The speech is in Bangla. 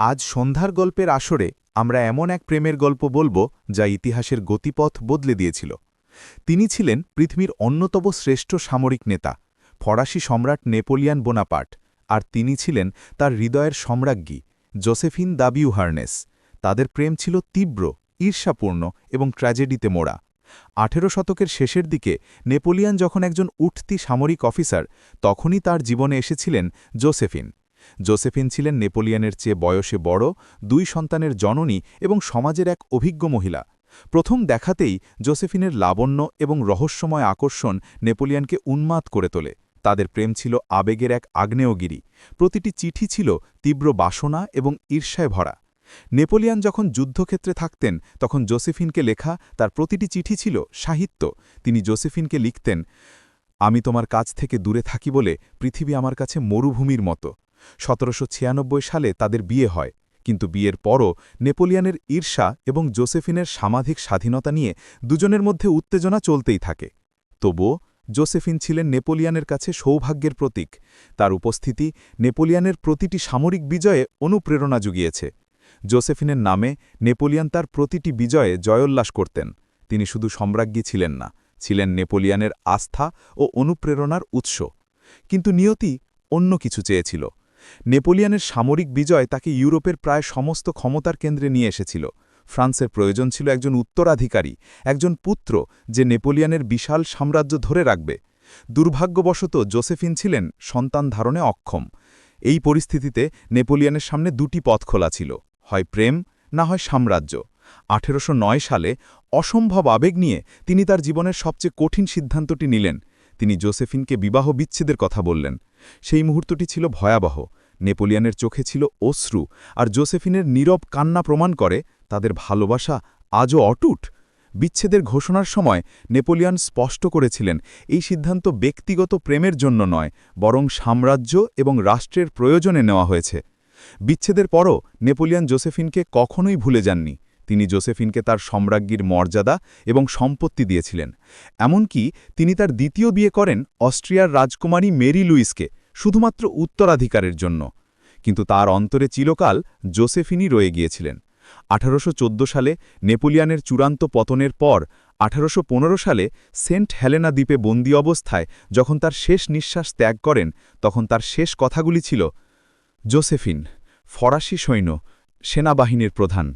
আজ সন্ধ্যার গল্পের আসরে আমরা এমন এক প্রেমের গল্প বলব যা ইতিহাসের গতিপথ বদলে দিয়েছিল। তিনি ছিলেন পৃথিবীর অন্যতম শ্রেষ্ঠ সামরিক নেতা, ফরাসি সম্রাট নেপোলিয়ান বোনাপার্ট, আর তিনি ছিলেন তার হৃদয়ের সম্রাজ্ঞী, জোসেফিন দাবিউ হার্নেস তাদের প্রেম ছিল তীব্র, ঈর্ষাপূর্ণ এবং ট্র্যাজেডিতে মোড়া। আঠেরো শতকের শেষের দিকে নেপোলিয়ান যখন একজন উঠতি সামরিক অফিসার, তখনই তার জীবনে এসেছিলেন জোসেফিন। জোসেফিন ছিলেন নেপোলিয়ানের চেয়ে বয়সে বড় দুই সন্তানের জননী এবং সমাজের এক অভিজ্ঞ মহিলা। প্রথম দেখাতেই জোসেফিনের লাবণ্য এবং রহস্যময় আকর্ষণ নেপোলিয়ানকে উন্মাদ করে তোলে। তাদের প্রেম ছিল আবেগের এক আগ্নেয়গিরি। প্রতিটি চিঠি ছিল তীব্র বাসনা এবং ঈর্ষায় ভরা। নেপোলিয়ান যখন যুদ্ধক্ষেত্রে থাকতেন, তখন জোসেফিনকে লেখা তার প্রতিটি চিঠি ছিল সাহিত্য। তিনি জোসেফিনকে লিখতেন, আমি তোমার কাছ থেকে দূরে থাকি বলে পৃথিবী আমার কাছে মরুভূমির মতো। সতেরোশো ছিয়ানব্বই সালে তাদের বিয়ে হয়, কিন্তু বিয়ের পরও নেপোলিয়ানের ঈর্ষা এবং জোসেফিনের সামাধিক স্বাধীনতা নিয়ে দুজনের মধ্যে উত্তেজনা চলতেই থাকে। তবুও জোসেফিন ছিলেন নেপোলিয়ানের কাছে সৌভাগ্যের প্রতীক। তার উপস্থিতি নেপোলিয়ানের প্রতিটি সামরিক বিজয়ে অনুপ্রেরণা জুগিয়েছে। জোসেফিনের নামে নেপোলিয়ান তার প্রতিটি বিজয়ে জয়োল্লাস করতেন। তিনি শুধু সম্রাজ্ঞী ছিলেন না, ছিলেন নেপোলিয়ানের আস্থা ও অনুপ্রেরণার উৎস। কিন্তু নিয়তি অন্য কিছু চেয়েছিল। নেপোলিয়ানের সামরিক বিজয় তাকে ইউরোপের প্রায় সমস্ত ক্ষমতার কেন্দ্রে নিয়ে এসেছিল। ফ্রান্সের প্রয়োজন ছিল একজন উত্তরাধিকারী, একজন পুত্র যে নেপোলিয়ানের বিশাল সাম্রাজ্য ধরে রাখবে। দুর্ভাগ্যবশত জোসেফিন ছিলেন সন্তান ধারণে অক্ষম। এই পরিস্থিতিতে নেপোলিয়ানের সামনে দুটি পথ খোলা ছিল, হয় প্রেম, না হয় সাম্রাজ্য। আঠেরোশো নয় সালে অসম্ভব আবেগ নিয়ে তিনি তার জীবনের সবচেয়ে কঠিন সিদ্ধান্তটি নিলেন। তিনি জোসেফিনকে বিবাহ বিচ্ছেদের কথা বললেন। সেই মুহূর্তটি ছিল ভয়াবহ। নেপোলিয়ানের চোখে ছিল অশ্রু, আর জোসেফিনের নীরব কান্না প্রমাণ করে তাদের ভালোবাসা আজও অটুট। বিচ্ছেদের ঘোষণার সময় নেপোলিয়ান স্পষ্ট করেছিলেন, এই সিদ্ধান্ত ব্যক্তিগত প্রেমের জন্য নয়, বরং সাম্রাজ্য এবং রাষ্ট্রের প্রয়োজনে নেওয়া হয়েছে। বিচ্ছেদের পরও নেপোলিয়ান জোসেফিনকে কখনোই ভুলে যাননি। তিনি জোসেফিনকে তার সম্রাজ্ঞীর মর্যাদা এবং সম্পত্তি দিয়েছিলেন। এমনকি তিনি তার দ্বিতীয় বিয়ে করেন অস্ট্রিয়ার রাজকুমারী মেরি লুইসকে, শুধুমাত্র উত্তরাধিকারের জন্য। কিন্তু তার অন্তরে চিরকাল জোসেফিনই রয়ে গিয়েছিলেন। আঠারোশ চোদ্দ সালে নেপোলিয়ানের চূড়ান্ত পতনের পর আঠারোশ পনেরো সালে সেন্ট হেলেনা দ্বীপে বন্দী অবস্থায় যখন তার শেষ নিঃশ্বাস ত্যাগ করেন, তখন তার শেষ কথাগুলি ছিল, জোসেফিন, ফরাসি সৈন্য, সেনাবাহিনীর প্রধান।